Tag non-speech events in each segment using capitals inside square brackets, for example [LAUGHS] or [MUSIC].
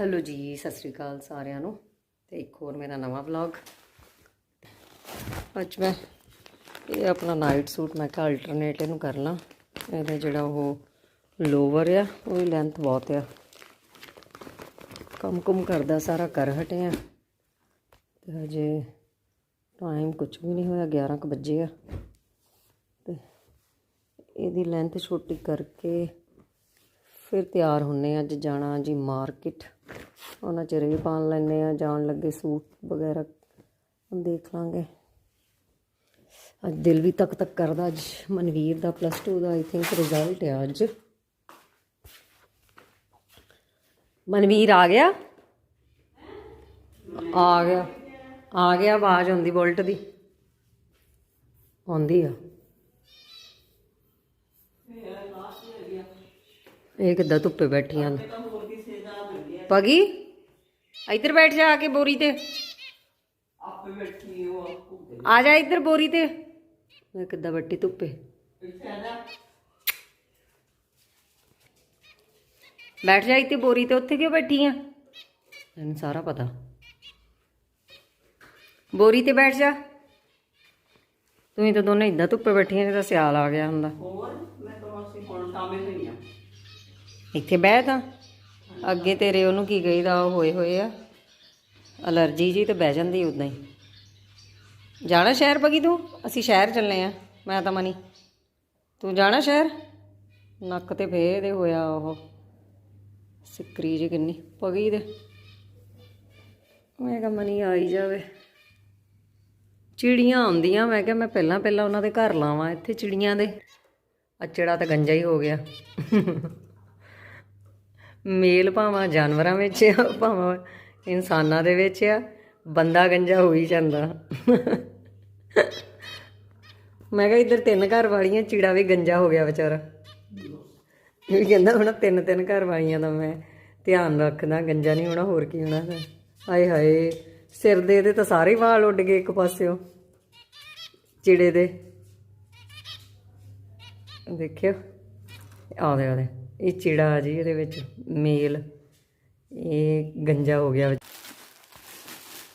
Hello ਜੀ, ਸਤਿ ਸ੍ਰੀ ਅਕਾਲ ਸਾਰਿਆਂ ਨੂੰ ਤੇ ਇੱਕ ਹੋਰ ਮੇਰਾ ਨਵਾਂ ਵਲੌਗ ਅੱਜ ਮੈਂ ਇਹ ਆਪਣਾ ਨਾਈਟ ਸੂਟ ਮੈਂ ਕਿਹਾ ਅਲਟਰਨੇਟ ਇਹਨੂੰ ਕਰ ਲਾਂ ਇਹਦਾ ਜਿਹੜਾ ਉਹ ਲੋਵਰ ਆ ਉਹਦੀ ਲੈਂਥ ਬਹੁਤ ਆ। ਕੰਮ ਕੁਮ ਕਰਦਾ ਸਾਰਾ ਕਰ ਹਟਿਆ। ਆ ਤੇ ਹਜੇ ਟਾਈਮ ਕੁਝ ਵੀ ਨਹੀਂ ਹੋਇਆ 11 ਕੁ ਵਜੇ ਆ। ਤੇ ਇਹਦੀ ਲੈਂਥ ਛੋਟੀ ਕਰਕੇ ਫਿਰ ਤਿਆਰ ਹੁੰਨੇ ਆ ਅੱਜ ਜਾਣਾ ਜੀ ਮਾਰਕੀਟ ਉਹਨਾਂ ਚਿਰ ਵੀ ਪਾਣ ਲੈਣੇ ਆ, ਜਾਣ ਲੱਗੇ ਸੂਟ ਵਗੈਰਾ, ਦੇਖ ਲਾਂਗੇ। ਅੱਜ ਦਿਲ ਵੀ ਤੱਕ ਤੱਕ ਕਰਦਾ, ਅੱਜ ਮਨਵੀਰ ਦਾ ਪਲੱਸ 2 ਦਾ ਆਈ ਥਿੰਕ ਰਿਜ਼ਲਟ ਹੈ ਅੱਜ। ਮਨਵੀਰ ਆ ਗਿਆ? ਆ ਗਿਆ ਆ ਗਿਆ ਆਵਾਜ਼ ਆਉਂਦੀ ਬੁਲਟ ਦੀ। ਆਉਂਦੀ ਆ। ਇਹ ਕਿੱਦਾਂ ਧੁੱਪੇ ਬੈਠੀਆਂ ਨੇ? ਪਗੀ ਇੱਧਰ ਬੈਠ ਜਾ ਆ ਕੇ ਬੋਰੀ ਤੇ। ਆ ਜਾ ਇੱਧਰ ਬੋਰੀ ਤੇ। ਮੈਂ ਕਿੱਦਾਂ ਬੱਟੀ ਧੁੱਪੇ? ਬੈਠ ਜਾ ਇੱਥੇ ਬੋਰੀ ਤੇ ਉੱਥੇ ਕਿਉਂ ਬੈਠੀ ਆ? ਮੈਨੂੰ ਸਾਰਾ ਪਤਾ। ਬੋਰੀ ਤੇ ਬੈਠ ਜਾ। ਤੁਸੀਂ ਤਾਂ ਦੋਨੇ ਇਦਾਂ ਧੁੱਪੇ ਬੈਠੀਆਂ ਨੇ ਤਾਂ ਸਿਆਲ ਆ ਗਿਆ ਹੁੰਦਾ। ਇੱਥੇ ਬਹਿ ਤਾਂ। ਅੱਗੇ ਤੇਰੇ ਉਹਨੂੰ ਕੀ ਕਹੀਦਾ, ਉਹ ਹੋਏ ਹੋਏ ਆ। ਅਲਰਜੀ ਜੀ ਤੇ ਬਹਿ ਜਾਂਦੀ ਉਦਾਂ ਹੀ। ਜਾਣਾ ਸ਼ਹਿਰ ਬਗੀ ਤੂੰ? ਅਸੀਂ ਸ਼ਹਿਰ ਚੱਲੇ ਆ, ਮੈਂ ਤਾਂ ਮਨੀ। ਤੂੰ ਜਾਣਾ ਸ਼ਹਿਰ? ਨੱਕ ਤੇ ਫੇਰ ਦੇ ਹੋਇਆ ਉਹ। ਸਿੱਕਰੀ ਜੀ ਕਿੰਨੀ ਪਗੀ ਦੇ ਮੈਂ ਕਿਹਾ ਮਨੀ ਆਈ ਜਾਵੇ। ਚਿੜੀਆਂ ਆਉਂਦੀਆਂ, ਮੈਂ ਕਿਹਾ ਮੈਂ ਪਹਿਲਾਂ ਪਹਿਲਾਂ ਉਹਨਾਂ ਦੇ ਘਰ ਲਾਵਾਂ ਇੱਥੇ ਚਿੜੀਆਂ ਦੇ। ਅਚੜਾ ਤਾਂ ਗੰਜਾ ਹੀ ਹੋ ਗਿਆ। ਮੇਲ ਭਾਵਾਂ, ਜਾਨਵਰਾਂ ਵਿੱਚ ਆ, ਭਾਵਾਂ ਇਨਸਾਨਾਂ ਦੇ ਵਿੱਚ ਆ, ਬੰਦਾ ਗੰਜਾ ਹੋ ਹੀ ਜਾਂਦਾ। ਮੈਂ ਕਿਹਾ ਇੱਧਰ ਤਿੰਨ ਘਰ ਵਾਲੀਆਂ, ਚੀੜਾ ਵੀ ਗੰਜਾ ਹੋ ਗਿਆ ਵਿਚਾਰਾ। ਇਹ ਵੀ ਕਹਿੰਦਾ ਹੁਣ ਤਿੰਨ ਤਿੰਨ ਘਰ ਵਾਲੀਆਂ ਦਾ ਮੈਂ ਧਿਆਨ ਰੱਖਦਾ, ਗੰਜਾ ਨਹੀਂ ਹੋਣਾ, ਹੋਰ ਕੀ ਹੋਣਾ ਆਏ ਹਾਏ, ਸਿਰ ਦੇ ਇਹਦੇ ਤਾਂ ਸਾਰੇ ਵਾਲ ਉੱਡ ਗਏ ਇੱਕ ਪਾਸਿਓ, ਚਿੜੇ ਦੇ। ਦੇਖਿਓ ਆਦੇ ਆਦੇ ਇਹ ਚਿੜਾ ਆ ਜੀ ਇਹਦੇ ਵਿੱਚ ਮੇਲ ਇਹ ਗੰਜਾ ਹੋ ਗਿਆ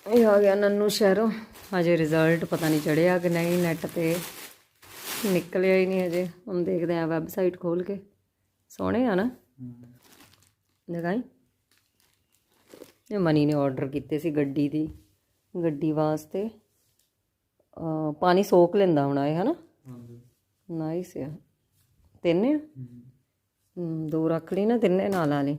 ਇਹ ਆ ਗਿਆ ਨੰਨੂ ਸ਼ਹਿਰੋਂ। ਹਜੇ ਰਿਜ਼ਲਟ ਪਤਾ ਨਹੀਂ ਚੜਿਆ ਕਿ ਨਹੀਂ ਨੈਟ ਤੇ ਨਿਕਲਿਆ ਹੀ ਨਹੀਂ ਹਜੇ। ਹੁਣ ਦੇਖਦੇ ਆ ਵੈਬਸਾਈਟ ਖੋਲ ਕੇ। ਸੋਹਣੇ ਆ ਨਾ। ਦਿਖਾਈ। ਇਹ ਮਨੀ ਨੇ ਆਰਡਰ ਕੀਤੇ ਸੀ ਗੱਡੀ ਦੀ ਗੱਡੀ ਵਾਸਤੇ। ਪਾਣੀ ਸੋਕ ਲੈਂਦਾ ਹੁਣ ਇਹ ਹਨਾ? ਨਾਈਸ ਆ। ਤਿੰਨੇ ਆ? ਦੋ ਰੱਖ ਲਈ ਨਾ ਤਿੰਨੇ ਨਾਲ ਆ ਲਈ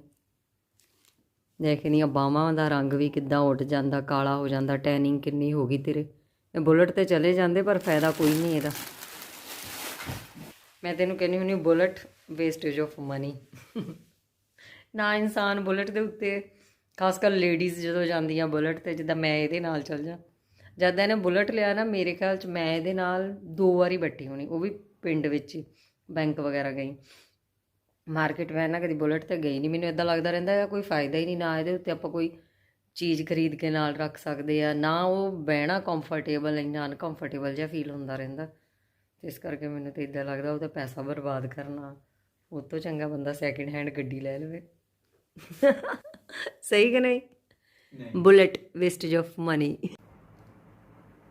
ਦੇਖਨੀਆਂ ਬਾਹਾਂ ਦਾ ਰੰਗ ਵੀ ਕਿੱਦਾਂ ਉੱਡ ਜਾਂਦਾ, ਕਾਲਾ ਹੋ ਜਾਂਦਾ, ਟੈਨਿੰਗ ਕਿੰਨੀ ਹੋ ਗਈ ਤੇਰੇ। ਇਹ ਬੁਲਟ ਤੇ ਚਲੇ ਜਾਂਦੇ, ਪਰ ਫਾਇਦਾ ਕੋਈ ਨਹੀਂ ਇਹਦਾ। ਮੈਂ ਤੈਨੂੰ ਕਹਿੰਦੀ ਹੁੰਦੀ ਬੁਲਟ ਵੇਸਟੇਜ ਆਫ ਮਨੀ ਨਾ ਇਨਸਾਨ ਬੁਲਟ ਦੇ ਉੱਤੇ, ਖਾਸ ਕਰ ਲੇਡੀਜ਼ ਜਦੋਂ ਜਾਂਦੀਆਂ ਬੁਲਟ ਤੇ, ਜਿੱਦਾਂ ਮੈਂ ਇਹਦੇ ਨਾਲ ਚੱਲ ਜਾ। ਜਦ ਇਹਨੇ ਬੁਲਟ ਲਿਆ ਨਾ, ਮੇਰੇ ਖਿਆਲ ਚ ਮੈਂ ਇਹਦੇ ਨਾਲ ਦੋ ਵਾਰੀ ਬੱਟੀ ਹੋਣੀ, ਉਹ ਵੀ ਪਿੰਡ ਵਿੱਚ ਹੀ, ਬੈਂਕ ਵਗੈਰਾ ਗਈ। ਮਾਰਕੀਟ ਮੈਂ ਨਾ ਕਦੀ ਬੁਲਟ ਤੇ ਗਈ ਨਹੀਂ ਮੈਨੂੰ ਇਦਾਂ ਲੱਗਦਾ ਰਹਿੰਦਾ ਹੈ ਕੋਈ ਫਾਇਦਾ ਹੀ ਨਹੀਂ ਨਾ ਇਹਦੇ ਉੱਤੇ ਆਪਾਂ ਕੋਈ ਚੀਜ਼ ਖਰੀਦ ਕੇ ਨਾਲ ਰੱਖ ਸਕਦੇ ਆ। ਨਾ ਉਹ ਬਹਿਣਾ ਕੰਫਰਟੇਬਲ ਇੰਨਾ ਅਨਕੰਫਰਟੇਬਲ ਜਿਹਾ ਫੀਲ ਹੁੰਦਾ ਰਹਿੰਦਾ। ਤੇ ਇਸ ਕਰਕੇ ਮੈਨੂੰ ਤੇ ਇਦਾਂ ਲੱਗਦਾ ਉਹ ਤਾਂ ਪੈਸਾ ਬਰਬਾਦ ਕਰਨਾ। ਉਹ ਤੋਂ ਚੰਗਾ ਬੰਦਾ ਸੈਕਿੰਡ ਹੈਂਡ ਗੱਡੀ ਲੈ ਲਵੇ। [LAUGHS] ਸਹੀ ਕਿ ਨਹੀਂ? ਬੁਲਟ ਵੇਸਟੇਜ ਆਫ ਮਨੀ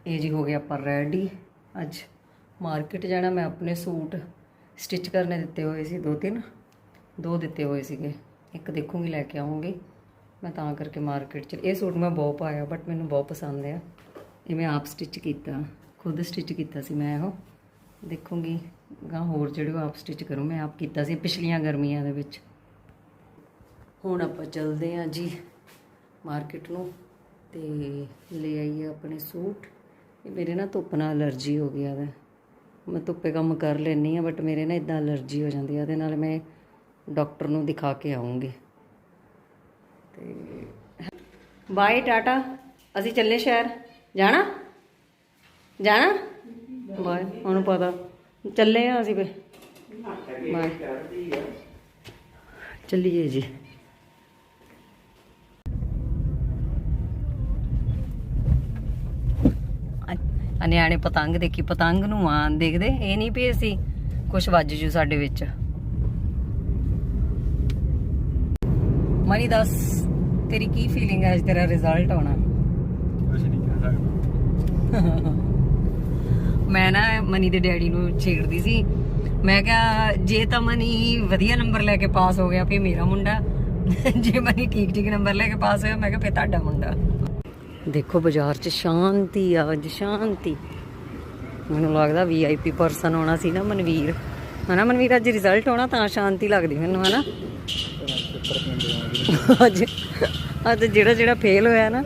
ਇਹ ਜੀ ਹੋ ਗਿਆ ਆਪਾਂ ਰੈਡੀ ਅੱਜ ਮਾਰਕੀਟ ਜਾਣਾ ਮੈਂ ਆਪਣੇ ਸੂਟ ਸਟਿਚ ਕਰਨੇ ਦਿੱਤੇ ਹੋਏ ਸੀ ਦੋ ਤਿੰਨ। ਦੋ ਦਿੱਤੇ ਹੋਏ ਸੀਗੇ। ਇੱਕ ਦੇਖੂੰਗੀ, ਲੈ ਕੇ ਆਉਂਗੀ ਮੈਂ ਤਾਂ ਕਰਕੇ ਮਾਰਕੀਟ ਚ, ਇਹ ਸੂਟ ਮੈਂ ਬਹੁਤ ਪਾਇਆ ਬਟ ਮੈਨੂੰ ਬਹੁਤ ਪਸੰਦ ਆ ਇਹ ਮੈਂ ਆਪ ਸਟਿਚ ਕੀਤਾ, ਖੁਦ ਸਟਿਚ ਕੀਤਾ ਸੀ ਮੈਂ ਇਹੋ ਦੇਖੂੰਗੀ, ਗਾਂ ਹੋਰ ਜਿਹੜੇ ਉਹ ਆਪ ਸਟਿਚ ਕਰੂੰ, ਮੈਂ ਆਪ ਕੀਤਾ ਸੀ ਪਿਛਲੀਆਂ ਗਰਮੀਆਂ ਦੇ ਵਿੱਚ। ਹੁਣ ਆਪਾਂ ਚੱਲਦੇ ਹਾਂ ਜੀ ਮਾਰਕੀਟ ਨੂੰ, ਤੇ ਲੈ ਆਈਏ ਆਪਣੇ ਸੂਟ। ਇਹ ਮੇਰੇ ਨਾ ਧੁੱਪ ਨਾਲ ਅਲਰਜੀ ਹੋ ਗਿਆ ਹੈ ਮੈਂ ਧੁੱਪੇ ਕੰਮ ਕਰ ਲੈਣੀ ਆ ਬਟ ਮੇਰੇ ਨਾ ਇਦਾਂ ਅਲਰਜੀ ਹੋ ਜਾਂਦੀ ਆ, ਉਹਦੇ ਨਾਲ ਮੈਂ ਡਾਕਟਰ ਨੂੰ ਦਿਖਾ ਕੇ ਆਉਂਗੇ। ਤੇ ਬਾਏ ਟਾਟਾ, ਅਸੀਂ ਚੱਲੇ ਸ਼ਹਿਰ। ਜਾਣਾ? ਜਾਣਾ? ਬਾਏ, ਉਹਨੂੰ ਪਤਾ। ਚੱਲੇ ਆ ਅਸੀਂ ਵੇ ਬਾਏ। ਚੱਲੀਏ ਜੀ। ਨਿਆਣੇ ਪਤੰਗ ਦੇਖੀ, ਪਤੰਗ ਨੂੰ ਆ, ਦੇਖਦੇ, ਇਹ ਨਹੀਂ ਵੀ ਅਸੀਂ ਕੁਛ ਵੱਜ ਜੂ ਸਾਡੇ ਵਿੱਚ। ਮਨੀ ਦੱਸ ਤੇਰੀ ਕੀ ਫੀਲਿੰਗ ਹੈ ਅੱਜ ਤੇਰਾ ਰਿਜ਼ਲਟ ਆਉਣਾ? ਕੁਝ ਨਹੀਂ ਕਹਿ ਸਕਦਾ। [LAUGHS] ਮੈਂ ਨਾ ਮਨੀ ਦੇ ਡੈਡੀ ਨੂੰ ਛੇੜਦੀ ਸੀ। ਮੈਂ ਕਿਹਾ ਜੇ ਤਾਂ ਮਨੀ ਵਧੀਆ ਨੰਬਰ ਲੈ ਕੇ ਪਾਸ ਹੋ ਗਿਆ ਫੇ ਮੇਰਾ ਮੁੰਡਾ। [LAUGHS] ਜੇ ਮਨੀ ਠੀਕ ਠੀਕ ਨੰਬਰ ਲੈ ਕੇ ਪਾਸ ਹੋਇਆ ਮੈਂ ਕਿਹਾ ਫੇ ਤੁਹਾਡਾ ਮੁੰਡਾ। ਦੇਖੋ ਬਾਜ਼ਾਰ 'ਚ ਸ਼ਾਂਤੀ ਆ ਅੱਜ ਸ਼ਾਂਤੀ। ਮੈਨੂੰ ਲੱਗਦਾ ਵੀਆਈਪੀ ਪਰਸਨ ਆਉਣਾ ਸੀ ਨਾ ਮਨਵੀਰ। ਹਨਾ ਮਨਵੀਰ ਅੱਜ ਰਿਜ਼ਲਟ ਆਉਣਾ ਤਾਂ ਸ਼ਾਂਤੀ ਲੱਗਦੀ ਮੈਨੂੰ ਹਨਾ? ਅੱਜ ਅੱਜ ਜਿਹੜਾ ਜਿਹੜਾ ਫੇਲ ਹੋਇਆ ਨਾ,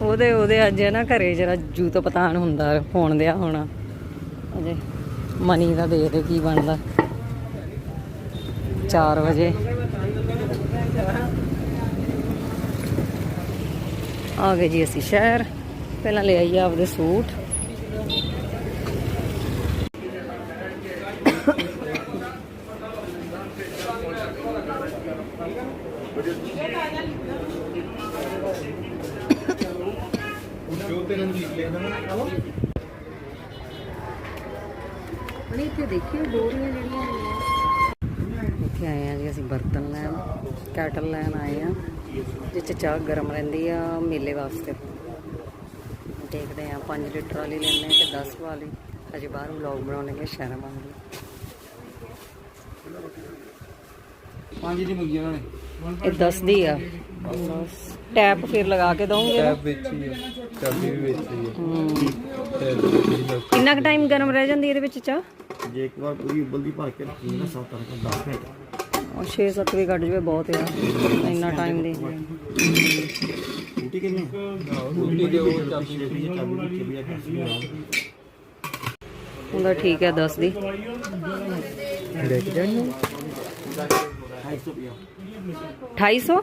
ਉਹਦੇ ਉਹਦੇ ਅੱਜ ਨਾ ਘਰੇ ਜਰਾ ਜੂਤ ਤੋਂ ਪਤਾਨ ਹੁੰਦਾ ਹੋਣ ਦਿਆ ਹੋਣਾ। ਅਜੇ ਮਨੀ ਦਾ ਦੇਖਦੇ ਕੀ ਬਣਦਾ। 4 ਵਜੇ। ਆ ਗਏ ਜੀ ਅਸੀਂ ਸ਼ਹਿਰ। ਪਹਿਲਾਂ ਲੈ ਆਈਏ ਆਪਦੇ ਸੂਟ। ਜੋ ਇੱਥੇ ਦੇਖਿਓ ਡੋਰੀਆਂ ਜਿਹੜੀਆਂ ਇੱਥੇ ਆਏ ਆ ਜੀ, ਅਸੀਂ ਬਰਤਨ ਲੈਣ, ਕੈਟਲ ਲੈਣ ਆਏ ਆ। ਜਿਸ 'ਚ ਚਾਹ ਗਰਮ ਰਹਿੰਦੀ ਆ ਮੇਲੇ ਵਾਸਤੇ। ਦੇਖਦੇ ਆ 5 ਲੀਟਰ ਵਾਲੀ ਲੈਣੇ ਕਿ 10 ਵਾਲੀ। ਅਜੇ ਬਾਹਰ ਵਲੌਗ ਬਣਾਉਣਗੇ ਸ਼ਹਿਰਾਂ ਵਾਂਗ ਪੰਜ ਦੀ ਮੰਗੀ ਉਹਨਾਂ ਨੇ। ਇਹ 10 ਦੀ ਆ। ਟੈਪ ਫਿਰ ਲਗਾ ਕੇ ਦਵਾਂਗੇ ਟੈਬ ਵਿੱਚ ਹੀ ਚਾਬੀ ਵੀ ਵਿੱਚ ਹੀ। ਕਿੰਨਾ ਕੁ ਟਾਈਮ ਗਰਮ ਰਹਿ ਜਾਂਦੀ ਇਹਦੇ ਵਿੱਚ ਚਾਹ? ਜੇ ਇੱਕ ਵਾਰ ਪੂਰੀ ਉਬਲਦੀ ਭਰ ਕੇ ਰੱਖੀ ਨਾ ਸੱਤ ਤੱਕ 10 ਮਿੰਟ। ਉਹ 6-7 ਵੀ ਕੱਢ ਜਵੇ ਬਹੁਤ ਆ। ਇੰਨਾ ਟਾਈਮ ਦੇ। ਰੋਟੀ ਕਿੰਨੀ ਉਲਟੀ ਦੇ ਉਹ ਚਾਬੀ ਚਾਬੀ ਦੀ ਚਾਬੀ ਵਿੱਚ ਵੀ ਆ ਕਰਸੀ ਆ। ਹੁੰਦਾ ਠੀਕ ਹੈ 10 ਦੀ ਦੇਖ ਜਾਣੀ 250 2800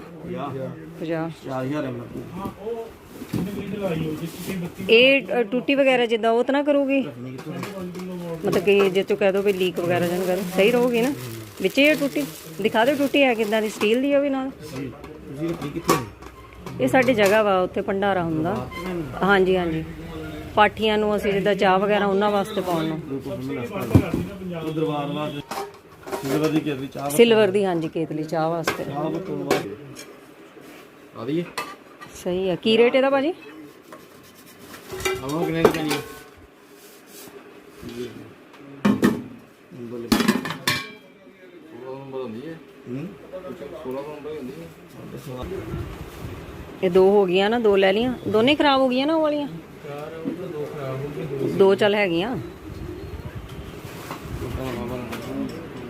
50 4000 ਇਹ ਅ, ਟੂਟੀ ਵਗੈਰਾ ਜਿੱਦਾਂ ਉਹ ਤਾਂ ਨਾ ਕਰੂਗੀ? ਮਤਲਬ ਕਿ ਜੇ ਤੂੰ ਕਹਿ ਦੋ ਵੀ ਲੀਕ ਵਗੈਰਾ ਜਨ ਕਰ ਸਹੀ ਰਹੂਗੀ ਨਾ? ਵਿੱਚ ਇਹ ਟੂਟੀ? ਦਿਖਾ ਦਿਓ ਟੂਟੀ ਹੈ ਕਿੱਦਾਂ ਦੀ ਸਟੀਲ ਦੀ ਆ ਵੀ ਨਾਲ? ਤੁਸੀਂ ਰੱਖੀ ਕਿੱਥੇ ਇਹ ਸਾਡੀ ਜਗ੍ਹਾ ਵਾ ਉੱਥੇ ਭੰਡਾਰਾ ਹੁੰਦਾ। ਹਾਂਜੀ ਹਾਂਜੀ। ਪਾਠੀਆਂ ਨੂੰ ਅਸੀਂ ਜਿੱਦਾਂ ਚਾਹ ਵਗੈਰਾ ਉਹਨਾਂ ਵਾਸਤੇ ਪਾਉਣ ਨੂੰ ਦਰਬਾਰ ਵਾਸਤੇ ਸਿਲਵਰ ਦੀ ਕਿਰਦੀ ਚਾਹ ਸਿਲਵਰ ਦੀ ਹਾਂਜੀ ਕੇਤਲੀ ਚਾਹ ਵਾਸਤੇ। ਚਾਹ ਬਤੋਂ ਬਾਅਦ ਆ ਦਈਏ। ਸਹੀ ਆ ਕੀ ਰੇਟ ਇਹਦਾ ਭਾਜੀ? ਆਵਾਂ ਕਿੰਨੇ ਦੀ ਪੈਣੀ ਬੋਲੇ ਨੰਬਰ ਹੁੰਦੀ ਹੈ। ਹੂੰ? 16 ਨੰਬਰ ਹੁੰਦੀ ਹੈ। ਇਹ ਦੋ ਹੋ ਗਈਆਂ ਨਾ ਦੋ ਲੈ ਲੀਆਂ ਦੋਨੇ ਖਰਾਬ ਹੋ ਗਈਆਂ ਨਾ ਉਹ ਵਾਲੀਆਂ? ਦੋ ਚੱਲ ਹੈਗੀਆਂ।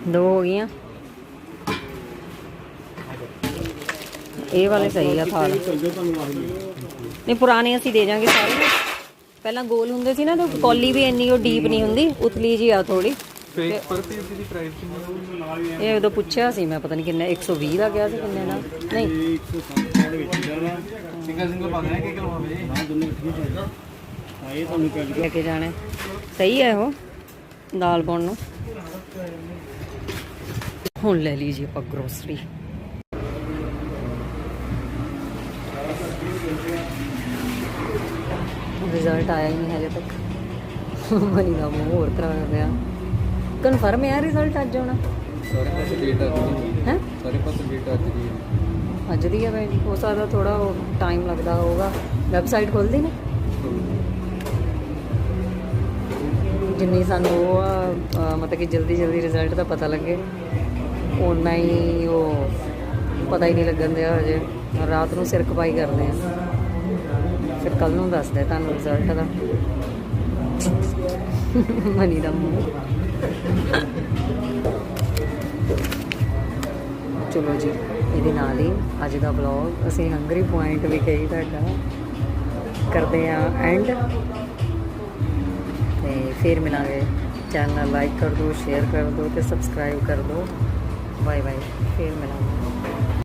ਦੋ ਹੋ ਗਈਆਂ। ਇਹ ਵਾਲੇ ਸਹੀ ਆ ਥਾਲ ਨਹੀਂ ਪੁਰਾਣੇ ਅਸੀਂ ਦੇ ਜਾਾਂਗੇ ਸਾਰੇ। ਨੂੰ। ਪਹਿਲਾਂ ਗੋਲ ਹੁੰਦੇ ਸੀ ਨਾ ਤੇ ਕੌਲੀ ਵੀ ਇੰਨੀ ਉਹ ਡੀਪ ਨਹੀਂ ਹੁੰਦੀ ਉਤਲੀ ਜੀ ਆ ਥੋੜੀ ਫੇਕ ਪਰ ਪੀਸ ਦੀ ਪ੍ਰਾਈਸ ਕਿੰਨੀ ਹੈ ਇਹ ਉਦੋਂ ਪੁੱਛਿਆ ਸੀ ਮੈਂ ਪਤਾ ਨਹੀਂ ਕਿੰਨੇ 120 ਦਾ ਗਿਆ ਸੀ ਕਿੰਨੇ ਦਾ। ਨਹੀਂ। 160 ਦੇ ਵਿੱਚ ਜਾਣਾ ਸਿੰਗਲ ਸਿੰਗਲ ਪਾ ਦੇਣਾ ਕਿ ਕਿਲੋ ਵੇ ਨਾ ਦੋਨੇ ਇਕੱਠੀਆਂ ਚਾਹੀਦਾ ਹਾਂ ਇਹ ਤੁਹਾਨੂੰ ਕਹਿ ਲੈ ਕੇ ਜਾਣੇ। ਸਹੀ ਹੈ ਉਹ ਦਾਲ ਪਾਉਣ ਨੂੰ। ਹੁਣ ਲੈ ਲਈ ਜੀ ਆਪਾਂ ਗਰੋਸਰੀ ਰਿਜ਼ਲਟ ਆਇਆ ਹੀ ਨਹੀਂ ਹਜੇ ਤੱਕ। ਮਨੀ ਦਾ ਮੂੰਹ ਹੋਰ ਤਰ੍ਹਾਂ ਹੋ ਗਿਆ ਕਨਫਰਮ ਹੈ ਰਿਜ਼ਲਟ ਅੱਜ ਆਉਣਾ ਸਾਰੇ ਪਾਸੇ ਡੇਟ ਆ ਗਈ। ਹੈ? ਸਾਰੇ ਪਾਸੇ ਡੇਟ ਆ ਗਈ। ਅੱਜ ਦੀ ਹੈ ਬਈ ਹੋ ਸਕਦਾ ਥੋੜਾ ਟਾਈਮ ਲੱਗਦਾ ਹੋਊਗਾ। ਵੈਬਸਾਈਟ ਖੋਲਦੀ ਨੇ? ਜਿੰਨੀ ਸਾਨੂੰ ਮਤਲਬ ਕਿ ਜਲਦੀ ਜਲਦੀ ਰਿਜ਼ਲਟ ਦਾ ਪਤਾ ਲੱਗੇ। ਉਨਾ ਹੀ ਉਹ ਪਤਾ ਹੀ ਨਹੀਂ ਲੱਗਣ ਦਿਆ ਹਜੇ। ਰਾਤ ਨੂੰ ਸਿਰ ਖਪਾਈ ਕਰਦੇ ਆ। ਫਿਰ ਕੱਲ ਨੂੰ ਦੱਸਦੇ ਤੁਹਾਨੂੰ ਰਿਜ਼ਲਟ ਦਾ। ਮਨੀ ਦਾ ਮੂੰਹ। ਚਲੋ ਜੀ, ਇਹਦੇ ਨਾਲ ਹੀ ਅੱਜ ਦਾ ਵਲੌਗ ਅਸੀਂ ਹੰਗਰੀ ਪੁਆਇੰਟ ਵੀ ਕਹੀ ਤੁਹਾਡਾ। ਕਰਦੇ ਆ ਐਂਡ ਤੇ ਫਿਰ ਮਿਲਾਂਗੇ। ਚੈਨਲ ਲਾਈਕ ਕਰ ਦਿਓ ਸ਼ੇਅਰ ਕਰ ਦਿਓ ਤੇ ਸਬਸਕ੍ਰਾਈਬ ਕਰ ਦਿਓ। ਬਾਏ ਬਾਏ ਫਿਰ ਮਿਲਾਂਗੇ